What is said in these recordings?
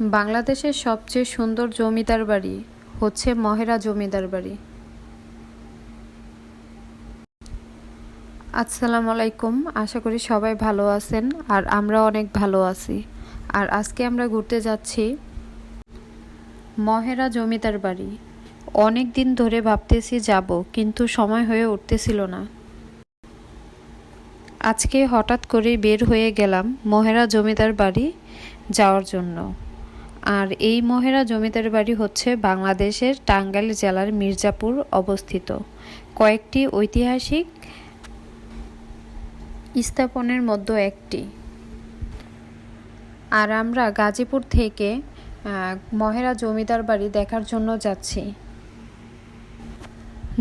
বাংলাদেশের সবচেয়ে সুন্দর জমিদার বাড়ি হচ্ছে মহেরা জমিদার বাড়ি। আসসালামু আলাইকুম, আশা করি সবাই ভালো আছেন আর আমরা অনেক ভালো আছি। আর আজকে আমরা ঘুরতে যাচ্ছি মহেরা জমিদার বাড়ি। অনেক দিন ধরে ভাবতেছি যাব, কিন্তু সময় হয়ে উঠতেছিল না। আজকে হঠাৎ করে বের হয়ে গেলাম মহেরা জমিদার বাড়ি যাওয়ার জন্য। আর এই মহেরা জমিদার বাড়ি হচ্ছে বাংলাদেশের টাঙ্গাইল জেলার মির্জাপুর অবস্থিত। কয়েকটি ঐতিহাসিক স্থাপনের মধ্যে একটি। আর আমরা গাজীপুর থেকে মহেরা জমিদার বাড়ি দেখার জন্য যাচ্ছি।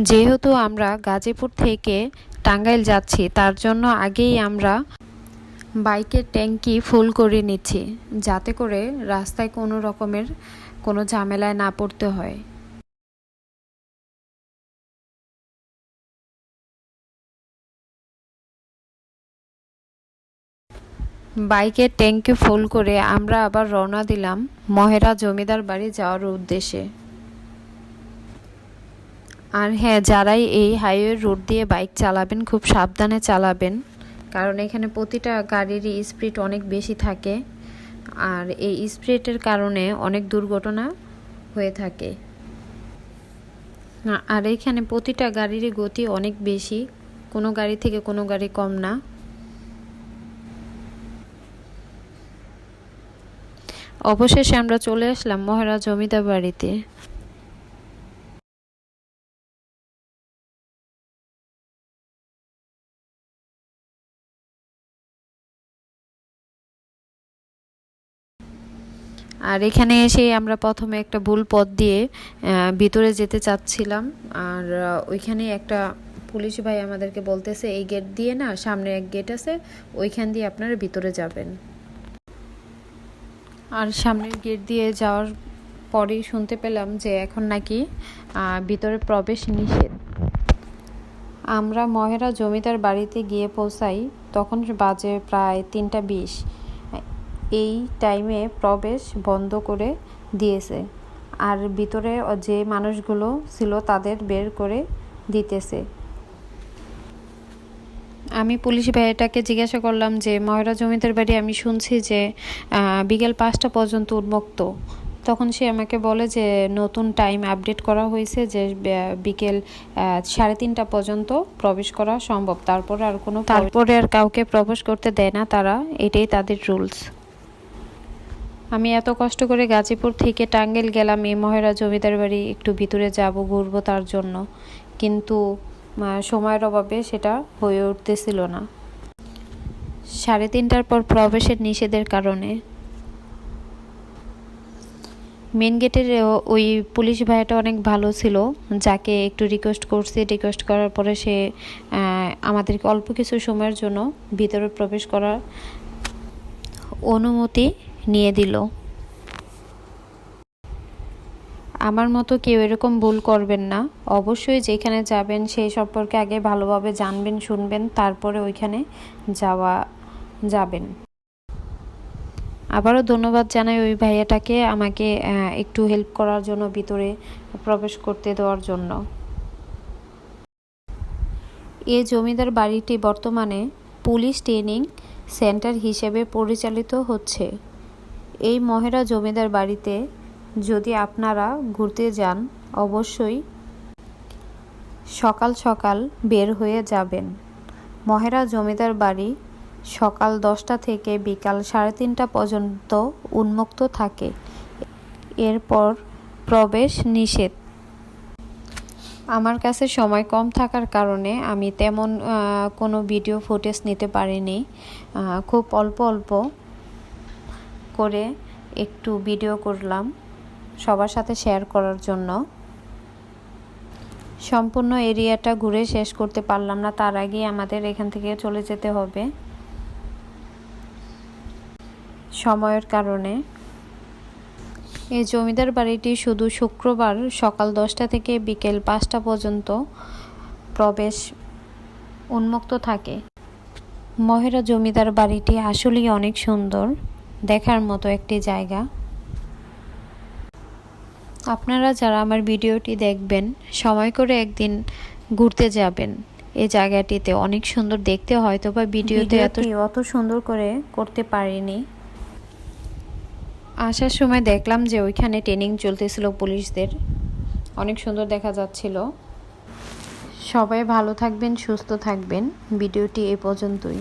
যেহেতু আমরা গাজীপুর থেকে টাঙ্গাইল যাচ্ছি, তার জন্য আগেই আমরা বাইকের ট্যাঙ্কি ফুল করে নিচ্ছি, যাতে করে রাস্তায় কোনো রকমের কোনো ঝামেলায় না পড়তে হয়। বাইকের ট্যাঙ্কি ফুল করে আমরা আবার রওনা দিলাম মহেরা জমিদার বাড়ি যাওয়ার উদ্দেশ্যে। আর হ্যাঁ যারাই এই হাইওয়ে রোড দিয়ে বাইক চালাবেন, খুব সাবধানে চালাবেন। কারণ এখানে প্রতিটা গাড়িরই স্পিড অনেক বেশি থাকে। আর এই স্পিডের কারণে অনেক দুর্ঘটনা হয়ে থাকে। আর এখানে প্রতিটা গাড়িরই গতি অনেক বেশি। কোনো গাড়ি থেকে কোনো গাড়ি কম না। অবশেষে আমরা চলে আসলাম মহারাজ জমিদার বাড়িতে আর এখানে এসে আমরা প্রথমে একটা ভুল পথ দিয়ে ভিতরে যেতে চাচ্ছিলাম। আর ওইখানে একটা পুলিশ ভাই আমাদেরকে বলতেছে, এই গেট দিয়ে না, সামনে এক গেট আছে, ওইখান দিয়ে আপনারা ভিতরে যাবেন। আর সামনের গেট দিয়ে যাওয়ার পরেই শুনতে পেলাম যে এখন নাকি ভিতরে প্রবেশ নিষেধ। আমরা মহেরা জমিদার বাড়িতে গিয়ে পৌঁছাই, তখন বাজে প্রায় তিনটা বিশ। এই টাইমে প্রবেশ বন্ধ করে দিয়েছে। আর ভিতরে যে মানুষগুলো ছিল তাদের বের করে দিতেছে। আমি পুলিশ ভাইয়াটাকে জিজ্ঞাসা করলাম যে ময়রা জমিদার বাড়ি আমি শুনছি যে বিকেল পাঁচটা পর্যন্ত উন্মুক্ত। তখন সে আমাকে বলে যে নতুন টাইম আপডেট করা হয়েছে যে বিকেল সাড়ে তিনটা পর্যন্ত প্রবেশ করা সম্ভব। তারপরে আর কোনো তারপরে আর কাউকে প্রবেশ করতে দেয় না তারা। এটাই তাদের রুলস আমি এত কষ্ট করে গাজীপুর থেকে টাঙ্গেল গেলাম এই মহেরা জমিদার বাড়ি, একটু ভিতরে যাব, ঘুরবো তার জন্য। কিন্তু সময়ের অভাবে সেটা হয়ে উঠতেছিল না। সাড়ে তিনটার পর প্রবেশের নিষেধের কারণে মেন গেটের ওই পুলিশ ভাইয়াটা অনেক ভালো ছিল, যাকে একটু রিকোয়েস্ট করছি রিকোয়েস্ট করার পরে সে আমাদেরকে অল্প কিছু সময়ের জন্য ভিতরে প্রবেশ করার অনুমতি নিয়ে দিল। আমার মতো কেউ এরকম ভুল করবেন না। অবশ্যই যেখানে যাবেন সেই সম্পর্কে আগে ভালোভাবে জানবেন, শুনবেন, তারপরে ওইখানে যাওয়া যাবেন। আবারও ধন্যবাদ জানাই ওই ভাইয়াটাকে আমাকে একটু হেল্প করার জন্য, ভিতরে প্রবেশ করতে দেওয়ার জন্য। এ জমিদার বাড়িটি বর্তমানে পুলিশ ট্রেনিং সেন্টার হিসেবে পরিচালিত হচ্ছে। এই মহেরা জমিদার বাড়িতে যদি আপনারা ঘুরতে যান, অবশ্যই সকাল সকাল বের হয়ে যাবেন। মহেরা জমিদার বাড়ি সকাল দশটা থেকে বিকাল সাড়ে তিনটা পর্যন্ত উন্মুক্ত থাকে। এরপর প্রবেশ নিষেধ। আমার কাছে সময় কম থাকার কারণে আমি তেমন কোনো ভিডিও ফুটেজ নিতে পারিনি। খুব অল্প অল্প করে একটু ভিডিও করলাম সবার সাথে শেয়ার করার জন্য। সম্পূর্ণ এরিয়াটা ঘুরে শেষ করতে পারলাম না, তার আগে আমাদের এখান থেকে চলে যেতে হবে। সময়ের কারণে। এই জমিদার বাড়িটি শুধু শুক্রবার সকাল দশটা থেকে বিকেল পাঁচটা পর্যন্ত প্রবেশ উন্মুক্ত থাকে। মহেরা জমিদার বাড়িটি আসলেই অনেক সুন্দর। দেখার মতো একটি জায়গা। আপনারা যারা আমার ভিডিওটি দেখবেন সময় করে একদিন ঘুরতে যাবেন। এই জায়গাটিতে অনেক সুন্দর দেখতে হয়তো বা ভিডিওতে এত অত সুন্দর করে করতে পারিনি। আসার সময় দেখলাম যে ওইখানে ট্রেনিং চলতেছিল পুলিশদের। অনেক সুন্দর দেখা যাচ্ছিল। সবাই ভালো থাকবেন সুস্থ থাকবেন। ভিডিওটি এ পর্যন্তই।